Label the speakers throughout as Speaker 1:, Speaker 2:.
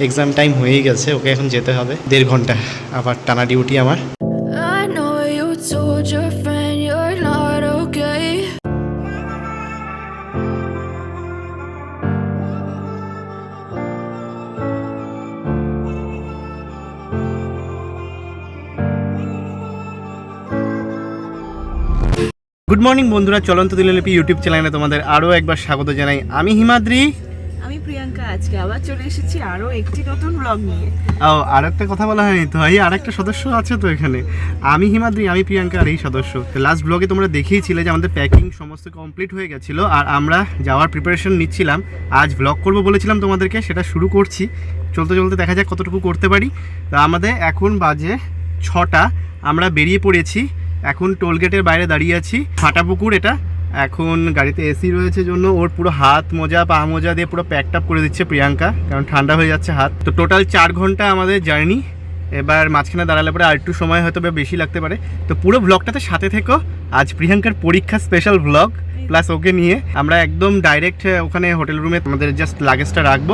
Speaker 1: Exam time হয়েই গেছে ওকে এখন যেতে হবে। দেড় ঘণ্টা আবার টানা ডিউটি আমার. গুড মর্নিং বন্ধুরা চলন্ত দিললিপি ইউটিউব চ্যানেলে তোমাদের আরও একবার স্বাগত জানাই। আমি হিমাদ্রি।
Speaker 2: প্রিয়াঙ্কা, আজকে আবার চলে এসেছি আরও একটি নতুন ব্লগ নিয়ে।
Speaker 1: ও আর একটা কথা বলা হয়নি তো। এই আর একটা সদস্য আছে তো এখানে। আমি হিমাদ্রি, আমি প্রিয়াঙ্কা আর এই সদস্য। লাস্ট ব্লগে তোমরা দেখিয়েছিলে যে আমাদের প্যাকিং সমস্ত কমপ্লিট হয়ে গেছিল আর আমরা যাওয়ার প্রিপারেশন নিচ্ছিলাম। আজ ব্লগ করব বলেছিলাম তোমাদেরকে, সেটা শুরু করছি। চলতে চলতে দেখা যাক কতটুকু করতে পারি। তা আমাদের এখন বাজে ছটা। আমরা বেরিয়ে পড়েছি। এখন টোলগেটের বাইরে দাঁড়িয়ে আছি। ফাটাপুকুর এটা। এখন গাড়িতে এসি রয়েছে জন্য। ওর পুরো হাত মোজা, পা মোজা দিয়ে পুরো প্যাকড আপ করে দিচ্ছে প্রিয়াঙ্কা, কারণ ঠান্ডা হয়ে যাচ্ছে হাত। তো টোটাল চার ঘণ্টা আমাদের জার্নি এবার মাঝখানে দাঁড়ালে পরে আর একটু সময় হয়তো বা বেশি লাগতে পারে। তো পুরো ব্লগটাতে সাথে থেকো। আজ প্রিয়াঙ্কার পরীক্ষা স্পেশাল ব্লগ প্লাস ওকে নিয়ে আমরা একদম ডাইরেক্ট ওখানে হোটেল রুমে আমাদের জাস্ট লাগেজটা রাখব,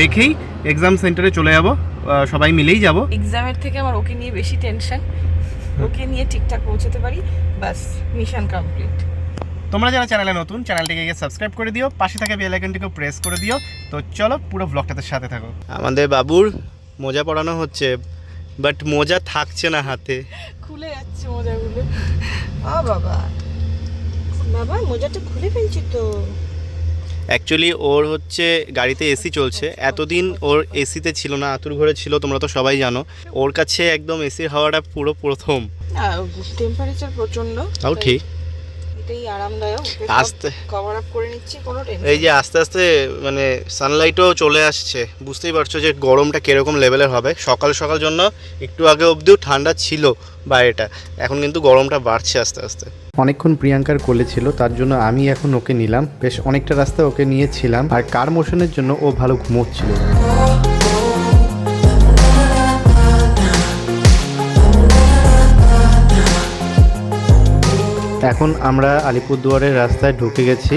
Speaker 1: রেখেই এক্সাম সেন্টারে চলে যাব। সবাই মিলেই যাব।
Speaker 2: এক্সামের থেকে আমার ওকে নিয়ে বেশি টেনশন ওকে নিয়ে ঠিকঠাক পৌঁছতে পারি। বাস মিশন কমপ্লিট
Speaker 1: তোমরা যারা চ্যানেলে নতুন চ্যানেলটিকে গিয়ে সাবস্ক্রাইব করে দিও পাশে থাকা বেল আইকনটিকে প্রেস করে দিও। তো চলো পুরো ব্লগটাতে সাথে থাকো। আমাদের বাবুর মোজা পরানো হচ্ছে বাট মোজা থাকছে না হাতে।
Speaker 2: খুলে যাচ্ছে মোজাগুলো। ও বাবা। বাবা মোজাটা খুলে ফেলছি তো।
Speaker 1: অ্যাকচুয়ালি ওর হচ্ছে গাড়িতে এসি চলছে। এতদিন ওর এসিতে ছিল না আতুর ঘরে ছিল তোমরা তো সবাই জানো। ওর কাছে একদম এসির হাওয়াটা পুরো প্রথম।
Speaker 2: টেম্পারেচার প্রচণ্ড
Speaker 1: তাও ঠিক।
Speaker 2: এটাই আরামদায়ক।
Speaker 1: আস্তে।
Speaker 2: কভার আপ করে নিচ্ছি কোনো টেনশন
Speaker 1: এই যে আস্তে আস্তে মানে সানলাইটও চলে আসছে। বুঝতেই পারছ যে গরমটা কীরকম লেভেলের হবে। সকাল সকাল জন্য একটু আগে অবধিও ঠান্ডা ছিল বাইরেটা। এখন কিন্তু গরমটা বাড়ছে আস্তে আস্তে। অনেকক্ষণ প্রিয়াঙ্কার কোলে ছিল তার জন্য আমি এখন ওকে নিলাম। বেশ অনেকটা রাস্তা ওকে নিয়েছিলাম। আর কার মোশনের জন্য ও ভালো ঘুমোচ্ছিল। এখন আমরা আলিপুরদুয়ারের রাস্তায় ঢুকে গেছি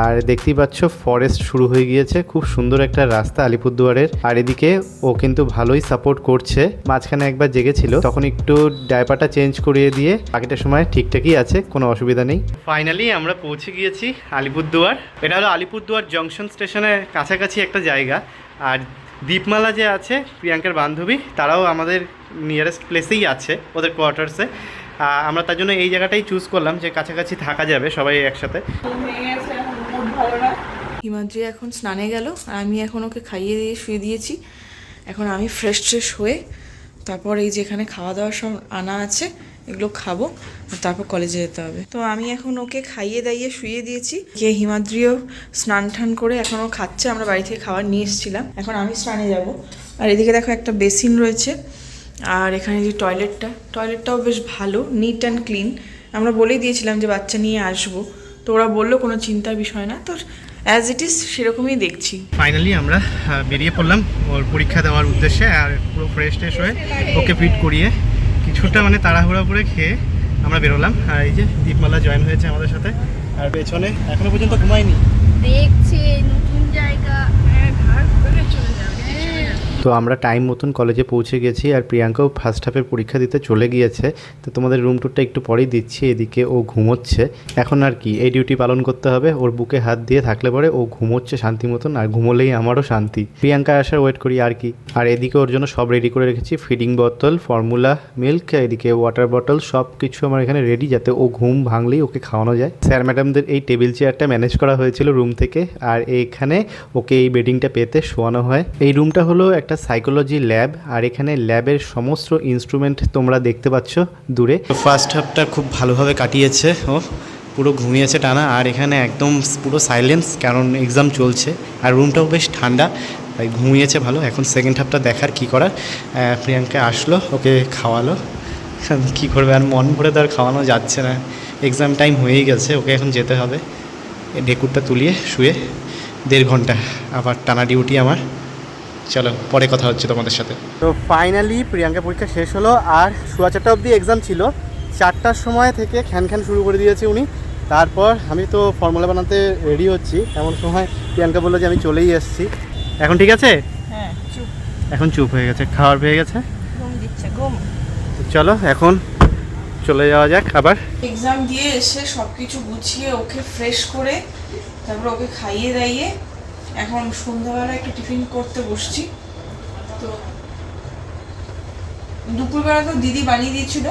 Speaker 1: আর দেখতেই পাচ্ছ ফরেস্ট শুরু হয়ে গিয়েছে। খুব সুন্দর একটা রাস্তা আলিপুরদুয়ারের। আর এদিকে ও কিন্তু ভালোই সাপোর্ট করছে। মাঝখানে একবার জেগেছিল, তখন একটু ডাইপারটা চেঞ্জ করিয়ে দিয়ে বাকিটা সময় ঠিকঠাকই আছে, কোনো অসুবিধা নেই। ফাইনালি আমরা পৌঁছে গিয়েছি আলিপুরদুয়ার। এটা হলো আলিপুরদুয়ার জংশন স্টেশনের কাছাকাছি একটা জায়গা। আর দীপমালা যে আছে, প্রিয়াঙ্কার বান্ধবী, তারাও আমাদের নিয়ারেস্ট প্লেসেই আছে, ওদের কোয়ার্টার্সে আমরা তার জন্য এই জায়গাটাই চুজ করলাম যে কাছাকাছি থাকা যাবে সবাই একসাথে।
Speaker 2: হিমাদ্রি এখন স্নানে গেল, আর আমি এখন ওকে খাইয়ে দিয়ে শুয়ে দিয়েছি। এখন আমি ফ্রেশ ট্রেশ হয়ে তারপর এই যেখানে খাওয়া দাওয়া সব আনা আছে, এগুলো খাব তারপর কলেজে যেতে হবে। তো আমি এখন ওকে খাইয়ে দাইয়ে শুয়ে দিয়েছি কে হিমাদ্রিও স্নান টান করে এখন ও খাচ্ছে, আমরা বাড়ি থেকে খাবার নিয়ে এসেছিলাম। এখন আমি স্নানে যাব। আর এদিকে দেখো একটা বেসিন রয়েছে। আর এখানে যে টয়লেটটা টয়লেটটাও বেশ ভালো নিট অ্যান্ড ক্লিন আমরা বলেই দিয়েছিলাম যে বাচ্চা নিয়ে আসব। তো ওরা বলল কোনো চিন্তার বিষয় না। তো অ্যাজ ইট ইজ সেরকমই দেখছি।
Speaker 1: ফাইনালি আমরা বেরিয়ে পড়লাম ওর পরীক্ষা দেওয়ার উদ্দেশ্যে আর পুরো ফ্রেশ ট্রেশ হয়ে ওকে ফিট করিয়ে কিছুটা মানে তাড়াহুড়া করে খেয়ে আমরা বেরোলাম। আর এই যে দীপমালা জয়েন হয়েছে আমাদের সাথে আর পেছনে এখনও পর্যন্ত ঘুমায়নি।
Speaker 3: দেখছে নতুন জায়গা। হ্যাঁ ঘাট করে চলে
Speaker 1: তো আমরা টাইম মতন কলেজে পৌঁছে গেছি আর প্রিয়াঙ্কাও ফার্স্ট হাফের পরীক্ষা দিতে চলে গিয়েছে। তো তোমাদের রুম টুরটা একটু পরেই দিচ্ছি, এদিকে ও ঘুমোচ্ছে। এখন আর কি, এই ডিউটি পালন করতে হবে, ওর বুকে হাত দিয়ে থাকলে পরে ও ঘুমোচ্ছে শান্তি মতন, আর ঘুমোলেই আমারও শান্তি। প্রিয়াঙ্কা আসার ওয়েট করি আর কি। আর এদিকে ওর জন্য সব রেডি করে রেখেছি ফিডিং বোতল ফর্মুলা মিল্ক এদিকে ওয়াটার বটল সব কিছু আমার এখানে রেডি যাতে ও ঘুম ভাঙলেই ওকে খাওয়ানো যায়। স্যার ম্যাডামদের এই টেবিল চেয়ারটা ম্যানেজ করা হয়েছিল রুম থেকে, আর এইখানে ওকে এই বেডিংটা পেতে শোয়ানো হয়। এই রুমটা হলো সাইকোলজি ল্যাব আর এখানে ল্যাবের সমস্ত ইনস্ট্রুমেন্ট তোমরা দেখতে পাচ্ছ দূরে। ফার্স্ট হাফটা খুব ভালোভাবে কাটিয়েছে, ও পুরো ঘুমিয়েছে টানা, আর এখানে একদম পুরো সাইলেন্স কারণ এক্সাম চলছে, আর রুমটাও বেশ ঠান্ডা, তাই ঘুমিয়েছে ভালো। এখন সেকেন্ড হাফটা দেখার কি করার প্রিয়াঙ্কা আসলো, ওকে খাওয়ালো। কি করবে, আর মন ভরে তো আর খাওয়ানো যাচ্ছে না। এক্সাম টাইম হয়েই গেছে, ওকে এখন যেতে হবে। ঢেকুরটা তুলিয়ে শুয়ে, দেড় ঘণ্টা আবার টানা ডিউটি আমার। চলো পরে কথা হচ্ছে তোমাদের সাথে। তো ফাইনালি প্রিয়াঙ্কা পরীক্ষা শেষ হলো আর সোয়া চারটা অবধি এক্সাম ছিল। চারটার সময় থেকে খ্যান খ্যান শুরু করে দিয়েছে উনি। তারপর আমি তো ফর্মুলা বানাতে রেডি হচ্ছি। এমন সময় প্রিয়াঙ্কা বলল যে আমি চলেই এসেছি। এখন ঠিক আছে?
Speaker 2: হ্যাঁ চুপ।
Speaker 1: এখন চুপ হয়ে গেছে। খাওয়ার পেয়ে গেছে?
Speaker 2: ঘুম দিচ্ছে ঘুম।
Speaker 1: তো চলো এখন চলে যাওয়া যাক আবার।
Speaker 2: এক্সাম দিয়ে এসে সব কিছু গুছিয়ে ওকে ফ্রেশ করে তারপর ওকে খাইয়ে দাইয়ে এখন সন্ধ্যাবেলা একটু টিফিন করতে বসছি। তো দুপুরবেলা তো দিদি বানিয়ে দিয়েছিল,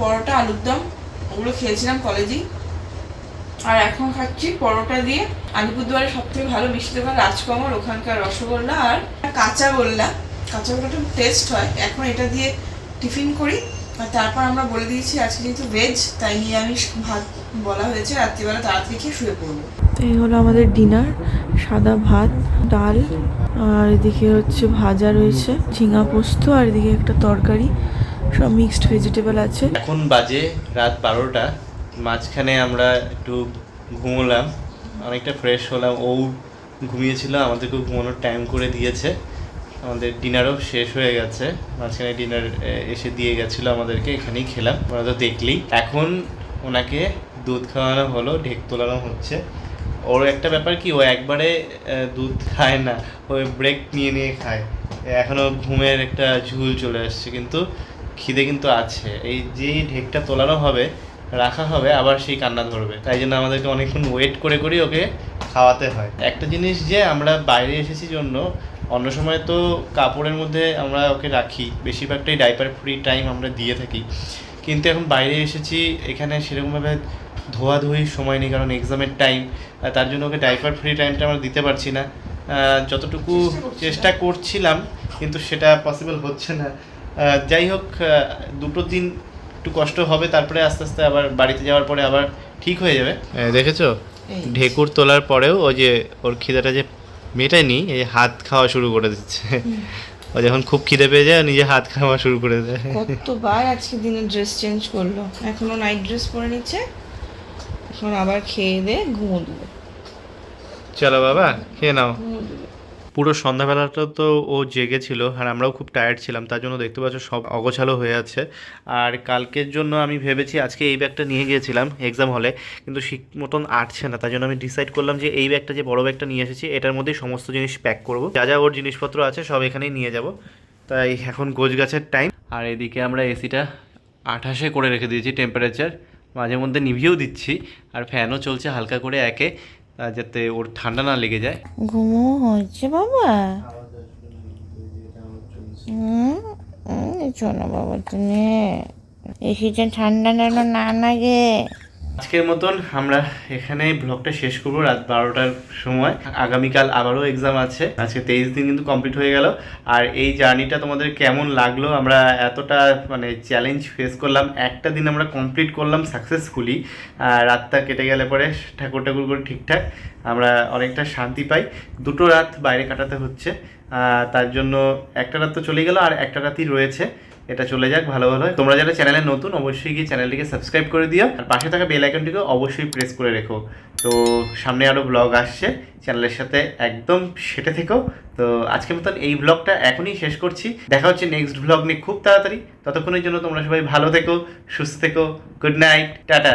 Speaker 2: পরোটা, আলুর দম, ওগুলো খেয়েছিলাম কলেজেই। আর এখন খাচ্ছি পরোটা দিয়ে আলিপুরদুয়ারে সব থেকে ভালো মিষ্টি দোকান রাজকমল, ওখানকার রসগোল্লা আর কাঁচা গোল্লা। কাঁচা গোল্লাটা টেস্ট হয়। এখন এটা দিয়ে টিফিন করি। আর তারপর আমরা বলে দিয়েছি, আজকে যেহেতু ভেজ তাই নিরামিষ ভাত বলা হয়েছে রাত্রিবেলা তাড়াতাড়ি খেয়ে শুয়ে পড়ব। এই হলো আমাদের ডিনার সাদা ভাত ডাল আর এদিকে হচ্ছে ভাজা রয়েছে ঝিঙা পোস্ত আর এদিকে একটা তরকারি সব মিক্সড ভেজিটেবল আছে।
Speaker 1: এখন বাজে রাত বারোটা মাঝখানে আমরা একটু ঘুমোলাম অনেকটা ফ্রেশ হলাম ও ঘুমিয়েছিল আমাদেরকেও ঘুমানোর টাইম করে দিয়েছে। আমাদের ডিনারও শেষ হয়ে গেছে মাঝখানে ডিনার এসে দিয়ে গেছিল আমাদেরকে এখানেই খেলাম ওরা তো দেখলি এখন ওনাকে দুধ খাওয়ানো হলো, ঢেক তোলানো হচ্ছে। ওর একটা ব্যাপার কি, ও একবারে দুধ খায় না, ও ব্রেক নিয়ে নিয়ে খায়। এখনও ঘুমের একটা ঝুল চলে আসছে, কিন্তু খিদে কিন্তু আছে। এই যেই ঢেকটা তোলানো হবে, রাখা হবে, আবার সেই কান্না ধরবে। তাই জন্য আমাদেরকে অনেকক্ষণ ওয়েট করে করেই ওকে খাওয়াতে হয়। একটা জিনিস যে আমরা বাইরে এসেছি জন্য, অন্য সময় তো কাপড়ের মধ্যে আমরা ওকে রাখি, বেশিরভাগটাই ডাইপার ফ্রি টাইম আমরা দিয়ে থাকি। কিন্তু এখন বাইরে এসেছি, এখানে সেরকমভাবে ধোয়াধুয়ির সময় নেই কারণ এক্সামের টাইম তার জন্য ওকে ডাইপার ফ্রি টাইমটা আমরা দিতে পারছি না। যতটুকু চেষ্টা করছিলাম কিন্তু সেটা পসিবল হচ্ছে না। যাই হোক দুটো দিন একটু কষ্ট হবে তারপরে আস্তে আস্তে আবার বাড়িতে যাওয়ার পরে আবার ঠিক হয়ে যাবে। দেখেছ?
Speaker 2: এই।
Speaker 1: ঢেকুর তোলার পরেও ওই যে ওর খিদেটা যে মেটায়নি এই হাত খাওয়া শুরু করে দিচ্ছে। ও যখন খুব খিদে পেয়ে যায় নিজে হাত খাওয়া শুরু করে দেয়।
Speaker 2: কতবার আজকে দিনে ড্রেস চেঞ্জ করল? এখনও নাইট ড্রেস পরে নিচ্ছে? এখন আবার খেয়ে দিয়ে ঘুমো দেবে।
Speaker 1: চলো বাবা খেয়ে নাও। পুরো সন্ধ্যাবেলাটা তো ও জেগেছিল আর আমরাও খুব টায়ার্ড ছিলাম তার জন্য দেখতে পাচ্ছ সব অগোছালো হয়ে আছে। আর কালকের জন্য আমি ভেবেছি আজকে এই ব্যাগটা নিয়ে গিয়েছিলাম এক্সাম হলে কিন্তু ঠিক মতন আটছে না তার জন্য আমি ডিসাইড করলাম যে এই ব্যাগটা যে বড় ব্যাগটা নিয়ে এসেছি এটার মধ্যেই সমস্ত জিনিস প্যাক করব। যা যা ওর জিনিসপত্র আছে সব এখানেই নিয়ে যাব। তাই এখন গোছ গাছের টাইম আর এদিকে আমরা এসিটা আঠাশে করে রেখে দিয়েছি টেম্পারেচার মাঝে মধ্যে নিভিয়েও দিচ্ছি। আর ফ্যানও চলছে হালকা করে একে যাতে ওর ঠান্ডা না লেগে যায়।
Speaker 4: ঘুমো হচ্ছে বাবা। শোনো বাবা, তুমি এসেছে ঠান্ডা যেন না লাগে।
Speaker 1: আজকের মতন আমরা এখানে ব্লগটা শেষ করব। রাত বারোটার সময়। আগামীকাল আবারও এক্সাম আছে। আজকে তেইশ দিন কিন্তু কমপ্লিট হয়ে গেল। আর এই জার্নিটা তোমাদের কেমন লাগল? আমরা এতটা মানে চ্যালেঞ্জ ফেস করলাম। একটা দিন আমরা কমপ্লিট করলাম সাকসেসফুলি রাতটা কেটে গেলে পরে ঠাকুর ঠাকুর করে ঠিকঠাক আমরা অনেকটা শান্তি পাই। দুটো রাত বাইরে কাটাতে হচ্ছে। তার জন্য একটা রাত তো চলে গেল আর একটা রাতই রয়েছে। এটা চলে যাক, ভালো ভালো। তোমরা যারা চ্যানেলে নতুন, অবশ্যই গিয়ে চ্যানেলটিকে সাবস্ক্রাইব করে দিও। আর পাশে থাকা বেল আইকনটিকে অবশ্যই প্রেস করে রেখো। তো সামনে আরও ব্লগ আসছে, চ্যানেলের সাথে একদম সেটে থেকো। তো আজকের মতন এই ব্লগটা এখনই শেষ করছি। দেখা হচ্ছে নেক্সট ব্লগ নিয়ে খুব তাড়াতাড়ি। ততক্ষণের জন্য তোমরা সবাই ভালো থেকো, সুস্থ থেকো গুড নাইট টাটা।